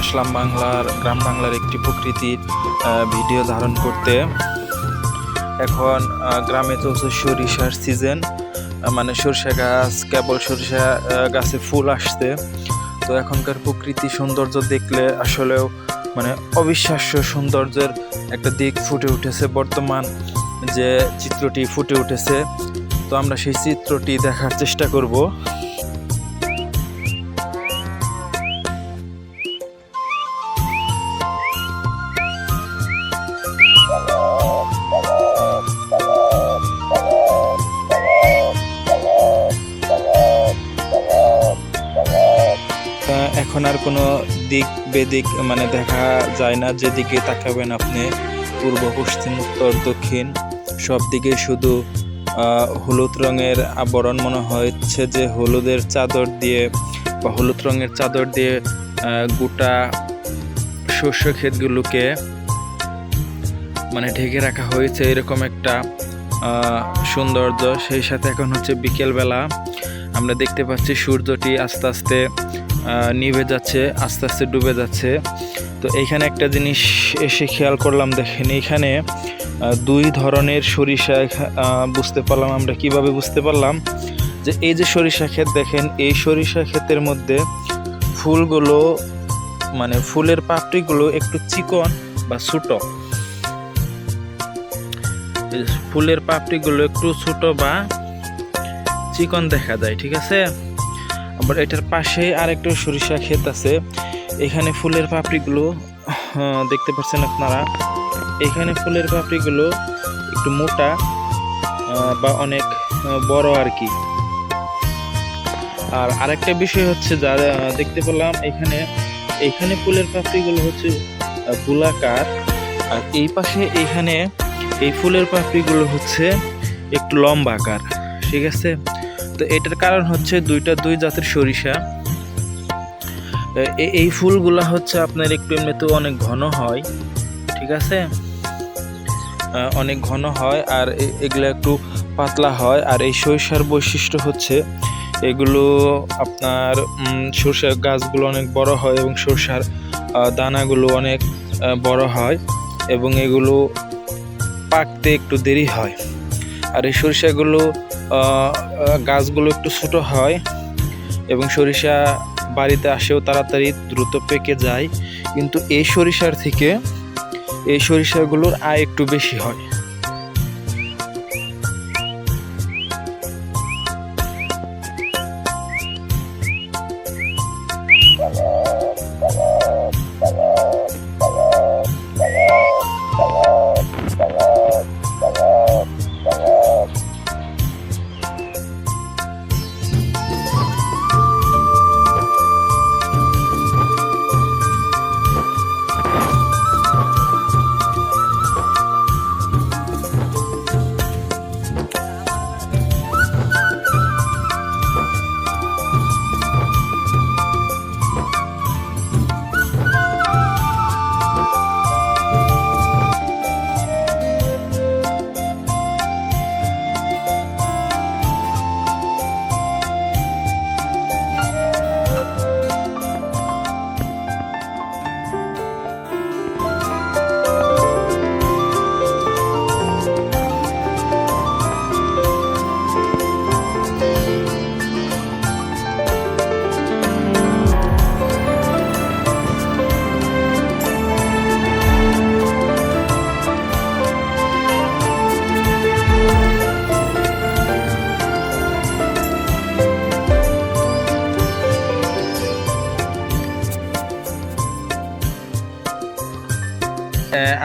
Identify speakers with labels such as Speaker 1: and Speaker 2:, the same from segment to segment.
Speaker 1: আসলাম বাংলার, গ্রাম বাংলার একটি প্রকৃতির ভিডিও ধারণ করতে। এখন গ্রামে চলছে সরিষার সিজন মানে সরিষা গাছ, কেবল সরিষা গাছে ফুল আসছে। তো এখনকার প্রকৃতি সৌন্দর্য দেখলে আসলেও মানে অবিশ্বাস্য সৌন্দর্যের একটা দিক ফুটে উঠেছে বর্তমান যে চিত্রটি ফুটে উঠেছে। তো আমরা সেই চিত্রটি দেখার চেষ্টা করব। আর কোনো দিক বেদিক মানে দেখা যায় না, যেদিকে তাকাবেন আপনি, পূর্ব, পশ্চিম, উত্তর, দক্ষিণ, সব দিকে শুধু হলুদ রঙের আবরণ মনে হচ্ছে যে হলুদের চাদর দিয়ে বা হলুদ রঙের চাদর দিয়ে গোটা শস্য ক্ষেতগুলোকে মানে ঢেকে রাখা হয়েছে এরকম একটা সৌন্দর্য। সেই সাথে এখন হচ্ছে বিকেলবেলা আমরা দেখতে পাচ্ছি সূর্যটি আস্তে আস্তে নিভে যাচ্ছে, আস্তে আস্তে ডুবে যাচ্ছে। তো এইখানে একটা জিনিস এসে খেয়াল করলাম, দেখেন এইখানে দুই ধরনের সরিষা বুঝতে পারলাম আমরা কীভাবে বুঝতে পারলাম। যে এই যে সরিষা ক্ষেত, দেখেন এই সরিষা ক্ষেতের মধ্যে ফুলগুলো মানে ফুলের পাপড়িগুলো একটু চিকন বা ছোট। ফুলের পাপড়িগুলো একটু ছোট বা চিকন দেখা যায়, ঠিক আছে? আবার এটার পাশে আরেকটা সরিষা ক্ষেত আছে। এখানে ফুলের পাপড়িগুলো দেখতে পাচ্ছেন আপনারা। এখানে ফুলের পাপড়িগুলো একটু মোটা বা অনেক বড় আর কি। আর আরেকটা বিষয় হচ্ছে যা দেখতে পেলাম এখানে এখানে ফুলের পাপড়িগুলো হচ্ছে গোলাকার। আর এই পাশে এখানে এই ফুলের পাপড়িগুলো হচ্ছে একটু লম্বা আকার ঠিক আছে? তো এটার কারণ হচ্ছে দুইটা দুই জাতের সরিষা। এই ফুলগুলা হচ্ছে আপনার একটু এমনিতে অনেক ঘন হয়, ঠিক আছে? অনেক ঘন হয় আর এগুলো একটু পাতলা হয়। আর এই সরিষার বৈশিষ্ট্য হচ্ছে এগুলো আপনার সরষার গাছগুলো অনেক বড় হয় এবং সরষার দানাগুলো অনেক বড় হয় এবং এগুলো পাকতে একটু দেরি হয়। আর এই সরিষাগুলো গাছগুলো একটু ছোট হয় এবং সরিষা বাড়িতে আসেও তাড়াতাড়ি দ্রুত পেকে যায়। কিন্তু এই সরিষার থেকে এই সরিষাগুলোর আয় একটু বেশি হয়।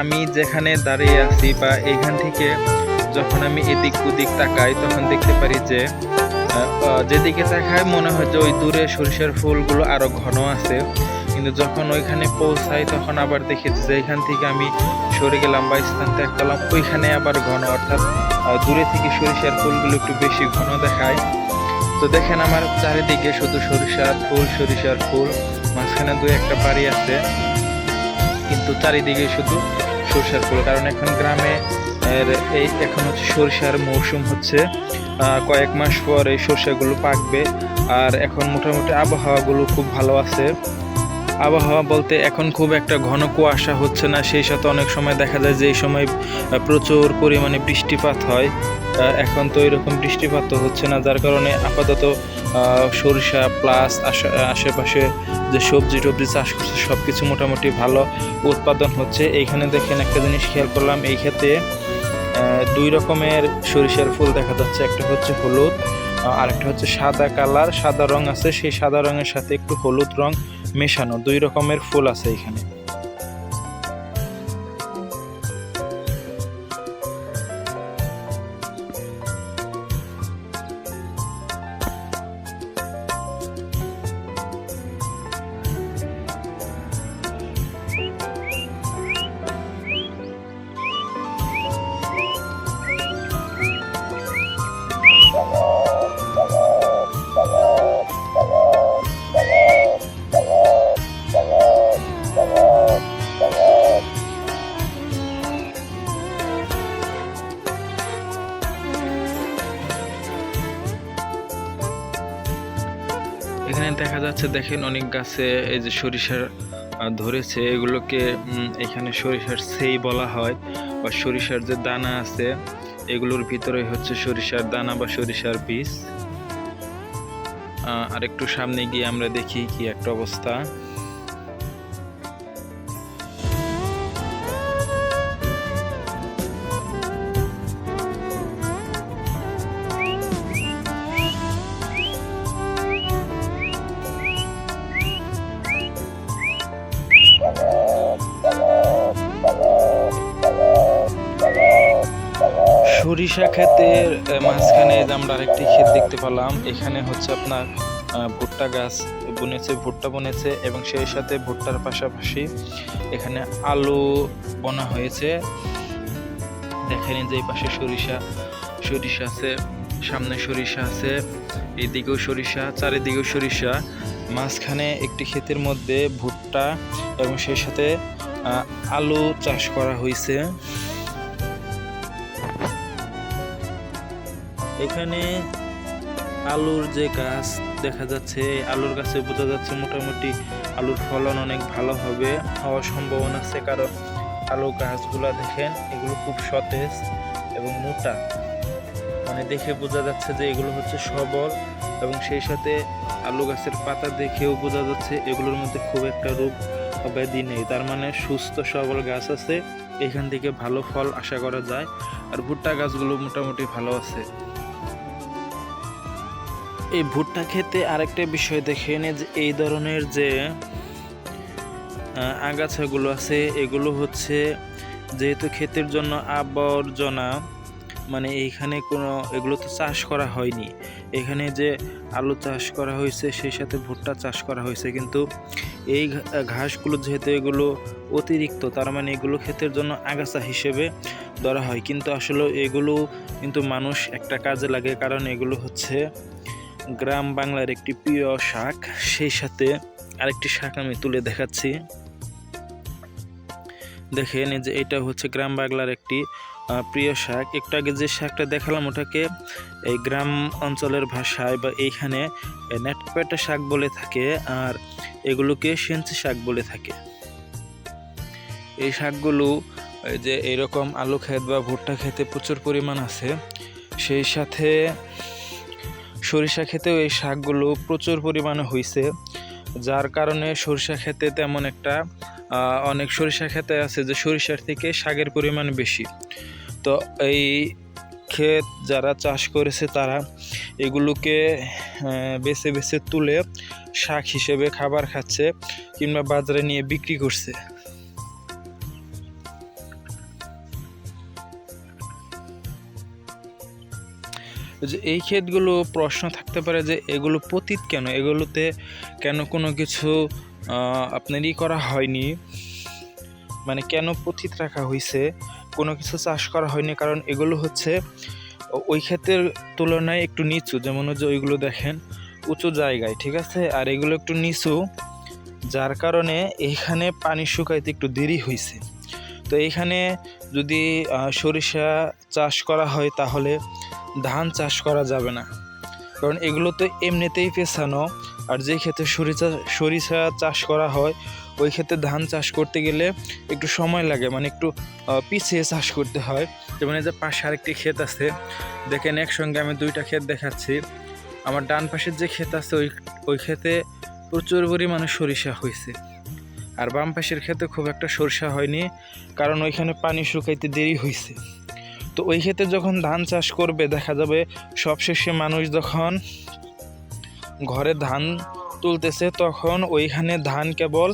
Speaker 1: আমি যেখানে দাঁড়িয়ে আছি বা এইখান থেকে যখন আমি এদিক ওদিক তাকাই, তখন দেখতে পারি যে যেদিকে তাকায় মনে হয় যে ওই দূরে সরিষার ফুলগুলো আরও ঘন আছে। কিন্তু যখন ওইখানে পৌঁছাই, তখন আবার দেখি যে এখান থেকে আমি সরে গেলাম বা স্থান ত্যাগ করলাম, ওইখানে আবার ঘন। অর্থাৎ দূরে থেকে সরিষার ফুলগুলো একটু বেশি ঘন দেখায়। তো দেখেন আমার চারিদিকে শুধু সরিষার ফুল সরিষার ফুল, মাঝখানে দু একটা বাড়ি আছে। কিন্তু চারিদিকে শুধু সরিষার ফুল। কারণ এখন গ্রামে এই এখন হচ্ছে সরিষার মৌসুম হচ্ছে কয়েক মাস পর এই সরিষাগুলো পাকবে। আর এখন মোটামুটি আবহাওয়াগুলো খুব ভালো আছে। আবহাওয়া বলতে এখন খুব একটা ঘন কুয়াশা হচ্ছে না, সেই সাথে অনেক সময় দেখা যায় যে এই সময় প্রচুর পরিমাণে বৃষ্টিপাত হয়। এখন তো এরকম বৃষ্টিপাত তো হচ্ছে না, যার কারণে আপাতত সরিষা প্লাস আশেপাশে যে সবজি টবজি চাষ করছে সব কিছু মোটামুটি ভালো উৎপাদন হচ্ছে। এইখানে দেখেন একটা জিনিস খেয়াল করলাম, এই ক্ষেত্রে দুই রকমের সরিষার ফুল দেখা যাচ্ছে। একটা হচ্ছে হলুদ আর একটা হচ্ছে সাদা কালার, সাদা রং আছে। সেই সাদা রঙের সাথে একটু হলুদ রং মেশানো। দুই রকমের ফুল আছে এখানে। এখানে দেখা যাচ্ছে, দেখেন অনেক গাছে এই যে সরিষার ধরেছে। এগুলোকে এখানে সরিষার সেই বলা হয়, বা সরিষার যে দানা আছে, এগুলোর ভিতরে হচ্ছে সরিষার দানা বা সরিষার বীজ। আর একটু সামনে গিয়ে আমরা দেখি কি একটা অবস্থা। সরিষা ক্ষেতের মাঝখানে আমরা আরেকটি ক্ষেত দেখতে পেলাম, এখানে হচ্ছে আপনার ভুট্টা গাছ বুনেছে, ভুট্টা বুনেছে এবং সেই সাথে ভুট্টার পাশাপাশি এখানে আলু বোনা হয়েছে। দেখেন যে এই পাশে সরিষা সরিষা আছে, সামনে সরিষা আছে, এদিকেও সরিষা, চারিদিকেও সরিষা। মাঝখানে একটি ক্ষেতের মধ্যে ভুট্টা এবং সেই সাথে আলু চাষ করা হয়েছে। এখানে আলুর যে গাছ দেখা যাচ্ছে আলুর গাছে বোঝা যাচ্ছে মোটামুটি আলুর ফলন অনেক ভালো হবে, হওয়ার সম্ভাবনা আছে কারণ আলু গাছগুলো দেখেন, এগুলো খুব সতেজ এবং মোটা। মানে দেখে বোঝা যাচ্ছে যে এগুলো হচ্ছে সবল এবং সেই সাথে আলু গাছের পাতা দেখেও বোঝা যাচ্ছে এগুলোর মধ্যে খুব একটা রোগ ব্যাধি নেই। তার মানে সুস্থ, সবল গাছ আছে, এখান থেকে ভালো ফল আশা করা যায়। আর ভুট্টা গাছগুলো মোটামুটি ভালো আছে। এই ভুট্টা খেতে আরেকটা বিষয় দেখেন, এই যে এই ধরনের যে আগাছাগুলো আছে, এগুলো হচ্ছে যেহেতু ক্ষেতের জন্য আবর্জনা মানে এইখানে কোনো, এগুলো তো চাষ করা হয়নি। এখানে যে আলু চাষ করা হয়েছে, সেই সাথে ভুট্টা চাষ করা হয়েছে, কিন্তু এই ঘাসগুলো যেহেতু এগুলো অতিরিক্ত, তার মানে এগুলো ক্ষেতের জন্য আগাছা হিসেবে ধরা হয়। কিন্তু আসলে এগুলো কিন্তু মানুষ একটা কাজে লাগে, কারণ এগুলো হচ্ছে গ্রাম বাংলার একটি প্রিয় শাক, সেই সাথে আরেকটি শাক আমি তুলে দেখাচ্ছি। দেখেন যে এটা হচ্ছে গ্রাম বাংলার একটি প্রিয় শাক। একটু আগে যে শাকটা দেখালাম ওটাকে, এই গ্রাম অঞ্চলের ভাষায় বা এইখানে নেটপেটা শাক বলে থাকে আর এগুলোকে সেঞ্চি শাক বলে থাকে। এই শাকগুলো যে এরকম আলু ক্ষেত বা ভুট্টা খেতে প্রচুর পরিমাণ আছে। সেই সাথে সরিষা ক্ষেতেও এই শাকগুলো প্রচুর পরিমাণে হয়েছে যার কারণে সরিষা খেতে তেমন একটা অনেক সরিষা খেতে আছে যে সরিষার থেকে শাকের পরিমাণ বেশি। তো এই ক্ষেত যারা চাষ করেছে তারা এগুলোকে বেছে বেছে তুলে শাক হিসেবে খাবার খাচ্ছে কিংবা বাজারে নিয়ে বিক্রি করছে। যে এই ক্ষেতগুলো প্রশ্ন থাকতে পারে যে এগুলো পতিত কেন? এগুলোতে কেন কোনো কিছু আহ, আপনার ই করা হয়নি? মানে কেন পতিত রাখা হয়েছে কোনো কিছু চাষ করা হয়নি? কারণ এগুলো হচ্ছে ওই ক্ষেতের তুলনায় একটু নিচু। যেমন হচ্ছে ওইগুলো দেখেন উঁচু জায়গায় ঠিক আছে? আর এগুলো একটু নিচু যার কারণে এখানে পানি শুকাইতে একটু দেরি হয়েছে তো এখানে যদি সরিষা চাষ করা হয় তাহলে ধান চাষ করা যাবে না। কারণ এগুলো তো এমনিতেই পেছানো, আর যে ক্ষেত্রে সরিষা সরিষা চাষ করা হয়, ওই ক্ষেত্রে ধান চাষ করতে গেলে একটু সময় লাগে মানে একটু পিছিয়ে চাষ করতে হয়। যেমন এই যে পাশে আরেকটি ক্ষেত আছে, দেখেন একসঙ্গে আমি দুইটা ক্ষেত দেখাচ্ছি। আমার ডান পাশের যে ক্ষেত আছে, ওই ওই ক্ষেতে প্রচুর পরিমাণে সরিষা হয়েছে। আর বাম পাশের ক্ষেতে খুব একটা সরিষা হয়নি, কারণ ওইখানে পানি শুকাইতে দেরি হয়েছে তো ওই ক্ষেত্রে যখন ধান চাষ করবে, দেখা যাবে সবশেষে মানুষ যখন ঘরে ধান তুলতেছে, তখন ওইখানে ধান কেবল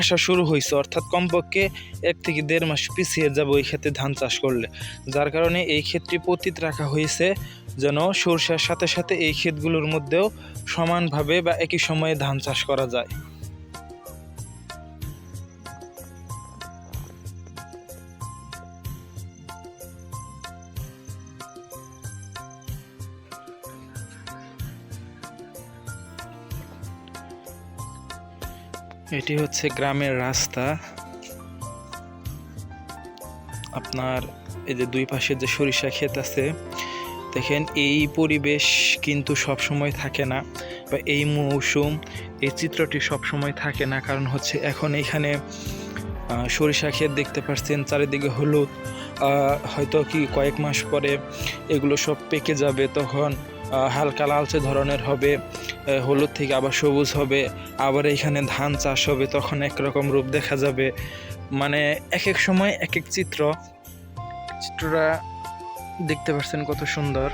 Speaker 1: আসা শুরু হয়েছে অর্থাৎ কমপক্ষে এক থেকে দেড় মাস পিছিয়ে যাবে ওই ক্ষেত্রে ধান চাষ করলে। যার কারণে এই ক্ষেতটি পতিত রাখা হয়েছে যেন সরষার সাথে সাথে এই ক্ষেতগুলোর মধ্যেও সমানভাবে বা একই সময়ে ধান চাষ করা যায়। এটি হচ্ছে গ্রামের রাস্তা। আপনার এই যে দুই পাশে যে সরিষা ক্ষেত আছে, দেখেন এই পরিবেশ কিন্তু সব সময় থাকে না বা এই মৌসুম, এই চিত্রটি সব সময় থাকে না। কারণ হচ্ছে এখন এখানে সরিষা ক্ষেত দেখতে পাচ্ছেন, চারিদিকে হলুদ। হয়তো কি কয়েক মাস পরে এগুলো সব পেকে যাবে, তখন হালকা লালচে ধরনের হবে। হলুদ থেকে আবার সবুজ হবে, আবার এখানে ধান চাষ হবে, তখন একরকম রূপ দেখা যাবে। মানে এক এক সময় এক এক চিত্র। চিত্রটা দেখতে পাচ্ছেন কত সুন্দর।